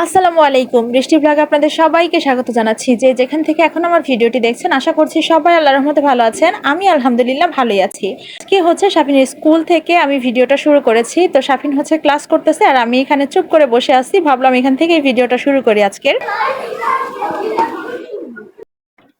আসসালামু আলাইকুম। বৃষ্টি ব্লগ আপনাদের সবাইকে স্বাগত জানাচ্ছি। যে যেখান থেকে এখন আমার ভিডিওটি দেখছেন, আশা করছি সবাই আল্লাহ রহমতে ভালো আছেন। আমি আলহামদুলিল্লাহ ভালোই আছি। কি হচ্ছে সাফিনের স্কুল থেকে আমি ভিডিওটা শুরু করেছি। তো সাফিন হচ্ছে ক্লাস করতেছে আর আমি এখানে চুপ করে বসে আছি। ভাবলাম এখান থেকে ভিডিওটা শুরু করি আজকের।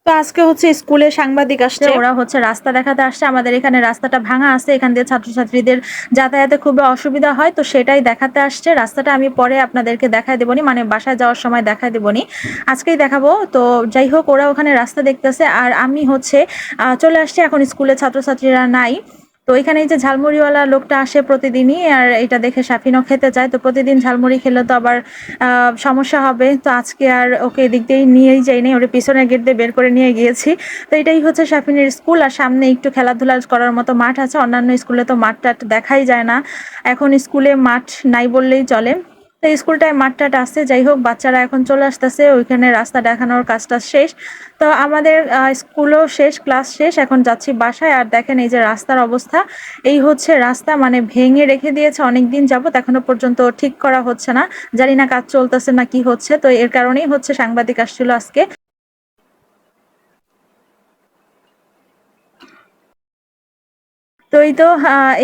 তো আজকে হচ্ছে স্কুলে সাংবাদিক আসছে। ওরা হচ্ছে রাস্তা দেখাতে আসছে। আমাদের এখানে রাস্তাটা ভাঙা আছে। এখান দিয়ে ছাত্রছাত্রীদের যাতায়াতে খুবই অসুবিধা হয়। তো সেটাই দেখাতে আসছে। রাস্তাটা আমি পরে আপনাদেরকে দেখায় দেবনি মানে বাসায় যাওয়ার সময় দেখায় দেবনি আজকেই দেখাবো। তো যাই হোক, ওরা ওখানে রাস্তা দেখতেছে। আর আমি হচ্ছে চলে আসছি। এখন স্কুলে ছাত্রছাত্রীরা নাই। তো এখানে এই যে ঝালমুড়িওয়ালা লোকটা আসে প্রতিদিনই, আর এটা দেখে সাফিনও খেতে চায় তো প্রতিদিন ঝালমুড়ি খেলে তো আবার সমস্যা হবে। তো আজকে আর ওকে এদিক দিয়েই নিয়েই যাইনি, ওর পিছনের গেট দিয়ে বের করে নিয়ে গিয়েছি। তো এটাই হচ্ছে সাফিনের স্কুল, আর সামনে একটু খেলাধুলা করার মতো মাঠ আছে। অন্যান্য স্কুলে তো মাঠ টাঠ দেখাই যায় না। এখন স্কুলে মাঠ নাই বললেই চলে। তো স্কুলটায় মাঠ আসছে যাই হোক বাচ্চারা এখন চলে আসতেছে, ওইখানে রাস্তা দেখানোর কাজটা শেষ। তো আমাদের স্কুলও শেষ ক্লাস শেষ, এখন যাচ্ছি বাসায়। আর দেখেন এই যে রাস্তার অবস্থা, এই হচ্ছে রাস্তা মানে ভেঙে রেখে দিয়েছে অনেক দিন যাবত এখনও পর্যন্ত ঠিক করা হচ্ছে না। জানি না কাজ চলতেছে না কি হচ্ছে, তো এর কারণেই হচ্ছে সাংবাদিক আসছিল আজকে। তো এই তো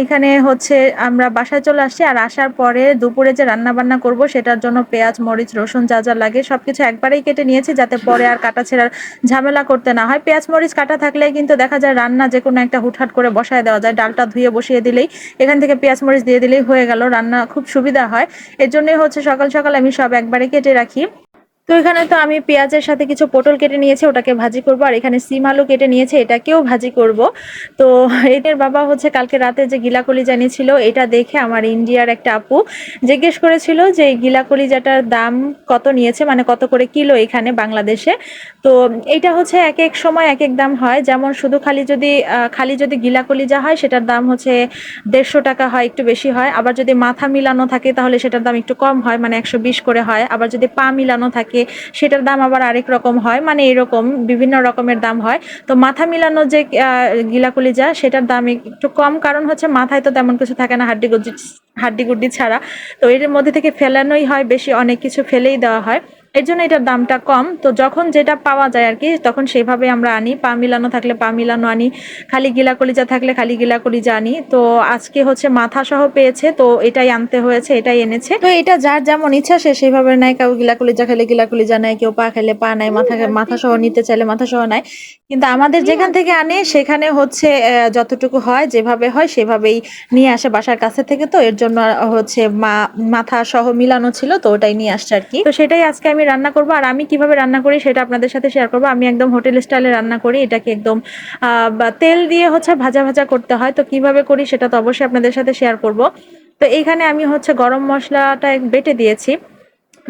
এখানে হচ্ছে আমরা বাসায় চলে আসছি আর আসার পরে দুপুরে যে রান্না বান্না করব সেটার জন্য পেঁয়াজ, মরিচ, রসুন যা যা লাগে সবকিছু একবারেই কেটে নিয়েছি যাতে পরে আর কাটা ছেঁড়ার ঝামেলা করতে না হয়। পেঁয়াজ, মরিচ কাটা থাকলে কিন্তু দেখা যায় রান্না যে কোনো একটা হুটহাট করে বসায় দেওয়া যায়। ডালটা ধুয়ে বসিয়ে দিলেই, এখান থেকে পেঁয়াজ, মরিচ দিয়ে দিলেই হয়ে গেল। রান্না খুব সুবিধা হয়। এর জন্যই হচ্ছে সকাল সকাল আমি সব একবারে কেটে রাখি। তো এখানে তো আমি পেঁয়াজের সাথে কিছু পটল কেটে নিয়েছি, ওটাকে ভাজি করব। আর এখানে সিম আলু কেটে নিয়েছে, এটাকেও ভাজি করব। তো এদের বাবা হচ্ছে কালকে রাতে যে গিলা কলিজা এনেছিল এটা দেখে আমার ইন্ডিয়ার একটা আপু জিজ্ঞেস করেছিল যে এই গিলা কলিজাটার দাম কত নিয়েছে মানে কত করে কিলো এখানে বাংলাদেশে। তো এইটা হচ্ছে এক এক সময় এক এক দাম হয়। যেমন শুধু খালি যদি খালি যদি গিলা কলিজা হয়, সেটার দাম হচ্ছে দেড়শো টাকা হয়, একটু বেশি হয়। আবার যদি মাথা মিলানো থাকে, তাহলে সেটার দাম একটু কম হয় মানে একশো বিশ করে হয়। আবার যদি পা মিলানো থাকে সেটার দাম আবার আরেক রকম হয় মানে এরকম বিভিন্ন রকমের দাম হয়। তো মাথা মিলানো যে আহ, যা সেটার দাম একটু কম কারণ হচ্ছে মাথায় তো তেমন কিছু থাকে না হাড্ডি গুড্ডি হাড্ডি গুড্ডি ছাড়া। তো এর মধ্যে থেকে ফেলানোই হয় বেশি অনেক কিছু ফেলেই দেওয়া হয়। এর জন্য এটার দামটা কম। তো যখন যেটা পাওয়া যায় আর কি তখন সেভাবে আমরা আনি। পা মিলানো থাকলে পা মিলানো আনি খালি গিলা কলিজা থাকলে খালি গিলা কলিজা আনি। তো আজকে হচ্ছে মাথা সহ পেয়েছে তো এটাই আনতে হয়েছে এটাই এনেছে। তো এটা যার যেমন ইচ্ছা সে সেভাবে নেয়। কেউ গিলা কলিজা খেলে গিলা কলিজা নেয় কেউ পা খেলে পা নেয় মাথা মাথা সহ নিতে চাইলে মাথা সহ নেয়। কিন্তু আমাদের যেখান থেকে আনে সেখানে হচ্ছে যতটুকু হয় যেভাবে হয় সেভাবেই নিয়ে আসে বাসার কাছে থেকে। তো এর জন্য হচ্ছে মা মাথা সহ মিলানো ছিল তো ওটাই নিয়ে আসছে আর কি। তো সেটাই আজকে আমি রান্না করব আর আমি কীভাবে রান্না করি সেটা আপনাদের সাথে শেয়ার করব। আমি একদম হোটেল স্টাইলে রান্না করি, এটাকে একদম তেল দিয়ে হচ্ছে ভাজা ভাজা করতে হয়। তো কীভাবে করি সেটা তো অবশ্যই আপনাদের সাথে শেয়ার করব। তো এইখানে আমি হচ্ছে গরম মশলাটা বেটে দিয়েছি।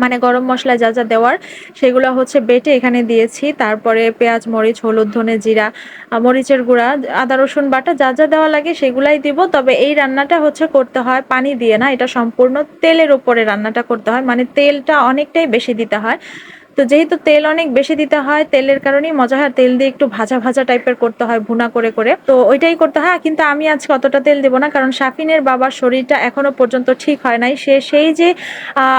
মানে গরম মশলা যা যা দেওয়ার সেগুলো হচ্ছে বেটে এখানে দিয়েছি। তারপরে পেঁয়াজ, মরিচ, হলুদ, ধনে জিরা মরিচের গুঁড়া, আদা, রসুন বাটা যা যা দেওয়া লাগে সেগুলাই দিব। তবে এই রান্নাটা হচ্ছে করতে হয় পানি দিয়ে না, এটা সম্পূর্ণ তেলের উপরে রান্নাটা করতে হয়। মানে তেলটা অনেকটাই বেশি দিতে হয়। তো যেহেতু তেল অনেক বেশি দিতে হয়, তেলের কারণেই মজা হয়। তেল দিয়ে একটু ভাজা ভাজা টাইপের করতে হয়, ভুনা করে করে। তো ওইটাই করতে হয়। কিন্তু আমি আজকে অতটা তেল দেবো না, কারণ সাফিনের বাবার শরীরটা এখনও পর্যন্ত ঠিক হয় নাই। সে সেই যে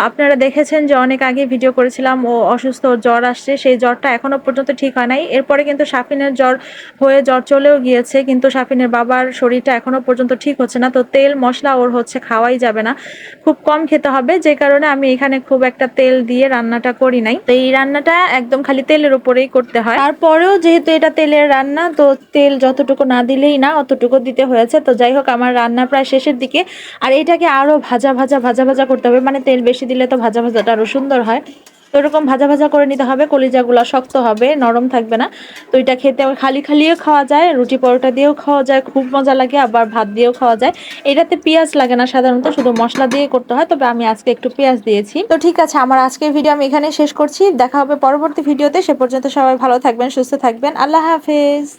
আপনারা দেখেছেন যে অনেক আগে ভিডিও করেছিলাম, ও অসুস্থ জ্বর আসছে। সেই জ্বরটা এখনও পর্যন্ত ঠিক হয় নাই। এরপরে কিন্তু সাফিনের জ্বর হয়ে জ্বর চলেও গিয়েছে, কিন্তু সাফিনের বাবার শরীরটা এখনও পর্যন্ত ঠিক হচ্ছে না। তো তেল, মশলা ওর হচ্ছে খাওয়াই যাবে না। খুব কম খেতে হবে, যে কারণে আমি এখানে খুব একটা তেল দিয়ে রান্নাটা করি নাই। তো এই রান্নাটা একদম খালি তেলের উপরেই করতে হয়। তারপরেও যেহেতু এটা তেলের রান্না, তো তেল যতটুকু না দিলেই না অতটুকু দিতে হয়েছে। তো যাই হোক, আমার রান্না প্রায় শেষের দিকে। আর এটাকে আরও ভাজা ভাজা ভাজা ভাজা করতে হবে। মানে তেল বেশি দিলে তো ভাজা, ভাজাটা আরও সুন্দর হয়। তো এরকম ভাজা ভাজা করে নিতে হবে, কলিজাগুলো শক্ত হবে, নরম থাকবে না। তো এটা খেতে খালি খালিও খাওয়া যায়, রুটি পরোটা দিয়েও খাওয়া যায়, খুব মজা লাগে, আবার ভাত দিয়েও খাওয়া যায়। এটাতে পেঁয়াজ লাগে না সাধারণত, শুধু মশলা দিয়ে করতে হয়, তবে আমি আজকে একটু পেঁয়াজ দিয়েছি। তো ঠিক আছে, আমার আজকের ভিডিও আমি এখানে শেষ করছি, দেখা হবে পরবর্তী ভিডিওতে সে পর্যন্ত সবাই ভালো থাকবেন, সুস্থ থাকবেন, আল্লাহ হাফেজ।